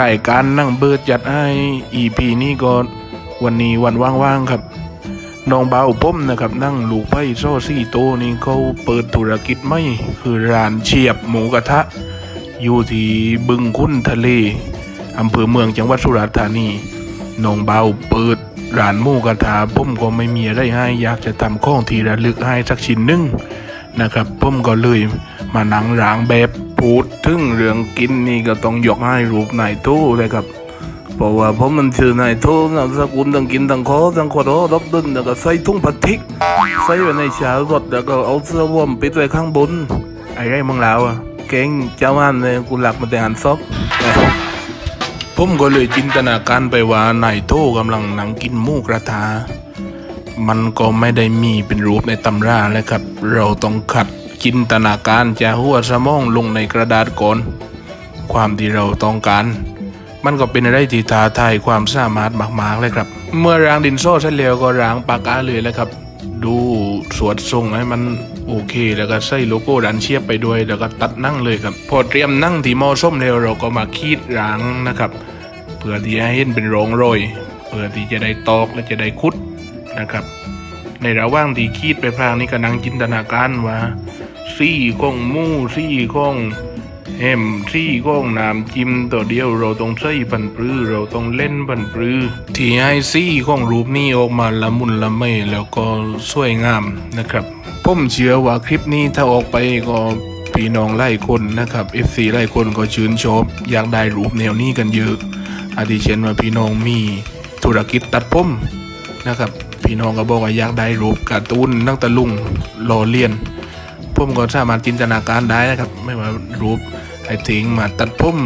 รายการนั่งเบิดจัดให้ EP นี้ก็วันนี้วันว่างๆครับน้องเบาป้มนะครับ นั่งลูกไพ่โซ่ซี่โตนี่เขาเปิดธุรกิจไม่คือร้านเชียบหมูกระทะ อยู่ที่บึงคุ้นทะเลอำเภอเมืองจังหวัดสุราษฎร์ธานีน้องเบาเปิดร้านหมูกระทะผมก็ไม่มีอะไรให้อยากจะทำข้องที่ระลึกให้สักชิ้นหนึงนะครับผมก็เลยมานั่งร้างแบบ พูดถึงเรื่องกินนี่ก็ต้องยกให้รูปนายตู้เลยครับเพราะว่าผมมันชื่อนายโทนามสกุลตั้งกินตั้งคอตั้งขอรอรับดุนแล้วก็ใส่ถุงพลาสติกใส่ไว้ในชารถแล้วก็เอาเสื้อวอมปิดไว้ข้างบนไอ้ไรมึงแล้วอะเก่งเจ้ามันเลยกูหลักมาแต่หันซอกผมก็เลยจินตนาการไปว่านายโทกำลังนั่งกินหมูกระทะมันก็ไม่ได้มีเป็นรูปในตำราแล้วครับ เราต้องขัด จินตนาการจากหัวสมองลงในกระดาษก่อนความที่เราต้องการ มันก็เป็นอะไรที่ท้าทายความสามารถมากๆเลยครับ เมื่อรางดินโซ่เสร็จแล้วก็รางปากกาเลยแล้วครับ ดูสวดทรงให้มันโอเค แล้วก็ใส่โลโก้ดันเชียบไปด้วย แล้วก็ตัดนั่งเลยครับ พอเตรียมนั่งที่มอส้มแล้วเราก็มาคีดรางนะครับ เพื่อที่จะให้เห็นเป็นโรงโรยเพื่อที่จะได้ตอกและจะได้คุดนะครับ ในระหว่างที่คีดไปพลางนี้ก็นั่งจินตนาการว่า ซี่ข้องหมูซี่ข้องแฮมซี่ข้องน้ำจิ้มตัวเดียวเราต้องใส่ปันปรือเราต้องเล่นปันปรือที่ให้ซี่ข้องรูปนี้ออกมาละมุนละไมแล้วก็สวยงามนะครับผมเชื่อว่าคลิปนี้ถ้าออกไปก็พี่น้องไล่คนนะครับ FC ไล่คนก็ชื่นชอบอยากได้รูปแนวนี้กันเยอะอาทิเช่นว่าพี่น้องมีธุรกิจตัดผมนะครับ พี่น้องก็บอกว่าอยากได้รูปการ์ตูนนักตะลุงรอเลียน ผมก็สามารถจินตนาการได้นะครับ ไม่ว่ารูปไอ้ถิงมาตัดผม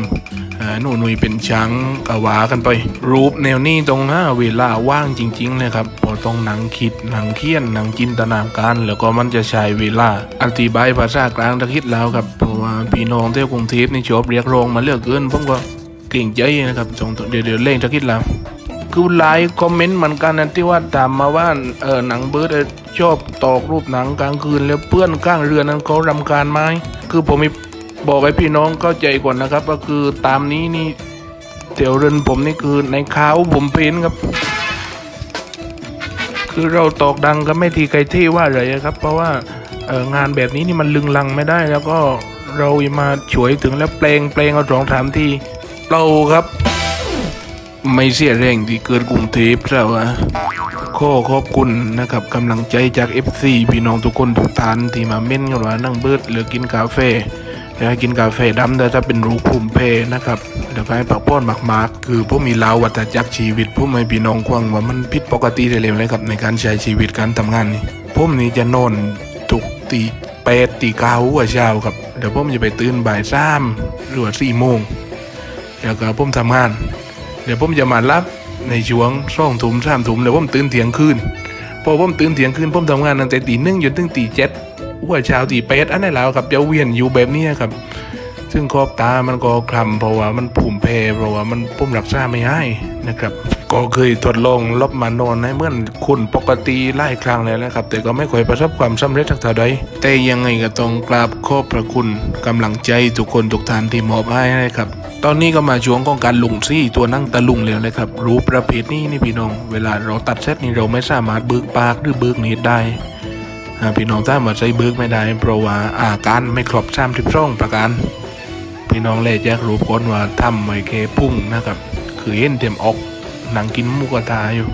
อ่าหนูหนุยเป็นช้างกะวากันไป รูปแนวนี้ตรงห้าเวลาว่างจริงๆนะครับพอต้องหนังคิดหนังเขียนหนังจินตนาการ แล้วก็มันจะใช้เวลาอธิบายภาษากลางตะคิดแล้วครับเพราะว่าพี่น้องเที่ยวกรุงเทพนี่ชอบเรียกร้องมาเลือกเกินผมก็เก่งใจนะครับจงเดี๋ยวเดี๋ยวเล่งตะคิดแล้ว คือหลายคอมเมนต์เหมือนกันนะที่ว่าถามมาว่าเออหนังเบิร์ดชอบตอกรูปหนังกลางคืน แล้วเพื่อนข้างเรือนั้นเขารำคาญไหมคือผมมีบอกให้พี่น้องเข้าใจก่อนนะครับ ก็คือตามนี้นี่เดี๋ยวเรือนผมนี่คือในขาวผมเพ้นครับ คือเราตอกดังก็ไม่ทีใครที่ว่าเลยครับ เพราะว่าเอองานแบบนี้นี่มันลึงลังไม่ได้ แล้วก็เรามาฉวยถึงแล้วเปลงเปลงเอาสองสามทีเราครับ ไม่เสียแรงที่เกิดกรุงเทพแล้วอะขอขอบคุณนะครับกำลังใจจาก FC พี่น้องทุกคนทุกท่านที่มาเม่นกันว่านั่งเบิดหรือกินกาแฟแล้วกินกาแฟดำแต่ถ้าเป็นรูปภูมิเพนะครับแล้วก็ให้ปักป้อนมากๆ คือผมมีลาววัฏจักรชีวิตผมให้พี่น้องควังว่ามันผิดปกติเร็วเลยครับในการใช้ชีวิตการทำงานนี่ผมนี่จะนอนทุกตีแปดตีเก้าหัวเช้าครับเดี๋ยวผมจะไปตื่นบ่ายสามหรือว่าสี่โมงแล้วก็ผมทำงาน เดี๋ยวผมจะมารับในช่วงสองถุมสามถุมแล้วผมตื่นเที่ยงคืนพอผมตื่นเที่ยงคืนผมทำงานตั้งแต่ตีหนึ่งจนถึงตีเจ็ดหัวเช้าตีแปดอันนี้แล้วครับจะเวียนอยู่แบบนี้ครับ ซึ่งขอบตามันก็คลำเพราะว่ามันผุ่มเพเพราะว่ามันปุ่มรักษาไม่ให้นะครับ ก็เคยทดลองลบมานอนให้เหมื่อนคนปกติไล่ครั้งแล้วนะครับ แต่ก็ไม่ค่อยประสบความสำเร็จทักเท่าใดแต่ยังไงก็ต้องกราบขอบพระคุณกำลังใจทุกคนทุกท่านที่มอบให้นะครับ ตอนนี้ก็มาช่วงของการลุงซี่ตัวนั่งตะลุงแล้วนะครับ รูปประเภทนี้นี่พี่น้อง เวลาเราตัดเซตนี่เราไม่สามารถเบิกปากหรือเบิกนิดได้อ่าพี่น้องถ้ามาใช้เบิกไม่ได้ เพราะว่าอาการไม่ครบสามสิบสองประการพี่น้องเลยแจ้งรูปก่อนว่าทำไม่เคพุ่งนะครับคือเห็นเต็มออกหนังกินมูกระทะอยู่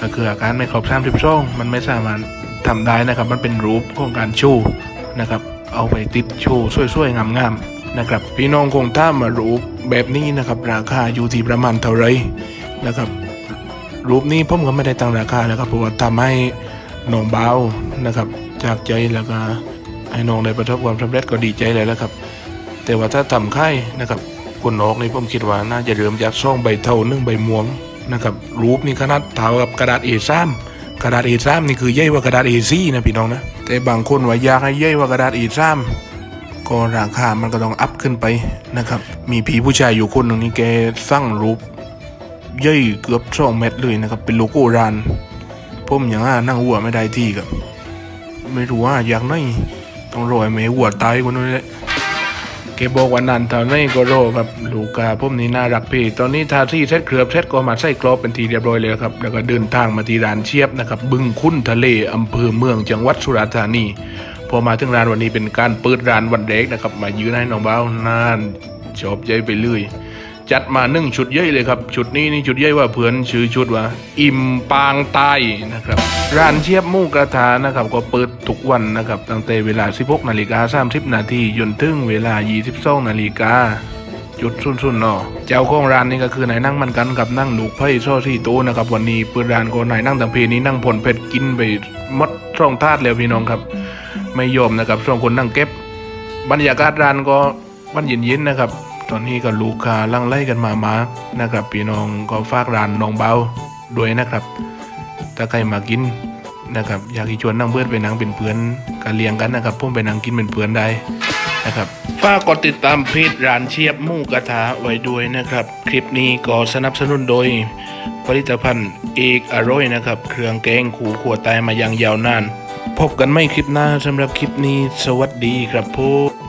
ก็คืออาการไม่ครบสามสิบสองมันไม่สามารถทำได้นะครับ มันเป็นรูปของการชูนะครับ เอาไปติดชูสวยๆงามๆ นะครับ พี่น้องคงถ้ามารูปแบบนี้นะครับ ราคาอยู่ที่ประมาณเท่าไรนะครับ รูปนี้ผมก็ไม่ได้ตั้งราคานะครับเพราะว่าทำให้น้องเบานะครับ จากใจแล้วก็ให้น้องได้ประสบความสำเร็จก็ดีใจเลยแล้วครับ แต่ว่าถ้าทำค่นะครับคนนอกนี่ผมคิดว่าน่าจะเริ่มจากช่องใบเท่านึ่งใบม่วงนะครับรูปนี่ขนาดเท่ากับกระดาษ A3 กระดาษ A3 นี่คือใหญ่กว่ากระดาษ A4 นะพี่น้องนะแต่บางคนว่าอยากให้ใหญ่กว่ากระดาษ A3 ก็ราคามันก็ต้องอัพขึ้นไปนะครับ มีผีผู้ชายอยู่คนหนึ่งนี่แกสร้างรูปใหญ่เกือบสองเมตรเลยนะครับ เป็นโลโก้ร้านผมอย่างว่านั่งหัวไม่ได้ที่กับ ไม่รู้ว่าอยากไหนต้องรอให้แม่หัวตายคนนั้นแหละแกบอกว่านานเท่านี้ก็รอครับลูกาผมนี่น่ารักพี่ตอนนี้ทาที่เซ็ตเคลือบเซ็ตก็มาใส่กรอบเป็นทีเรียบร้อยเลยครับแล้วก็เดินทางมาที่ร้านเชียบนะครับ บึงคุ้นทะเลอำเภอเมืองจังหวัดสุราษฎร์ธานี พอมาถึงร้านวันนี้เป็นการเปิดร้านวันแรกนะครับ มายืนให้น้องเบ้านานชอบใจไปเลยจัดมาหนึ่งชุดเย่อยเลยครับ ชุดนี้นี่ชุดเย่อยว่าเพื่อนชื่อชุดว่า อิ่มปางใต้นะครับ ร้านเชียบหมูกระทะนะครับ ก็เปิดทุกวันนะครับ ตั้งแต่เวลา 16นาฬิกา30นาทีจนถึงเวลา 22นาฬิกาจุดสุนๆเนาะเจ้าของร้านนี่ก็คือนายนั่งมันกันกับนั่งลูกไพ่ช่อที่โตะนะครับ วันนี้เปิดร้านก็นายนั่งตังเพนี้นั่งผลเผ็ดกินไปมดช่องทาดแล้วพี่น้องครับ ไม่ยอมนะครับสองคนนั่งเก็บบรรยากาศร้านก็วันเย็นๆนะครับ ตอนนี้ก็ลูกค้าลังไล่กันมามานะครับพี่น้องก็ฝากร้านน้องเบาด้วยนะครับ ถ้าใครมากินนะครับ อยากชวนนั่งเบื่อไปนั่งเป็นเพื่อนกันเลี้ยงกันนะครับพุ่มไปนั่งกินเป็นเพื่อนได้นะครับฝากกดติดตามเพจร้านเชียบมูกระทะไว้ด้วยนะครับ คลิปนี้ก็สนับสนุนโดยผลิตภัณฑ์เอกอร่อยนะครับ เครื่องแกงขูขวดตายมาอย่างยาวนาน พบกันไม่คลิปหน้าสำหรับคลิปนี้ สวัสดีครับพวก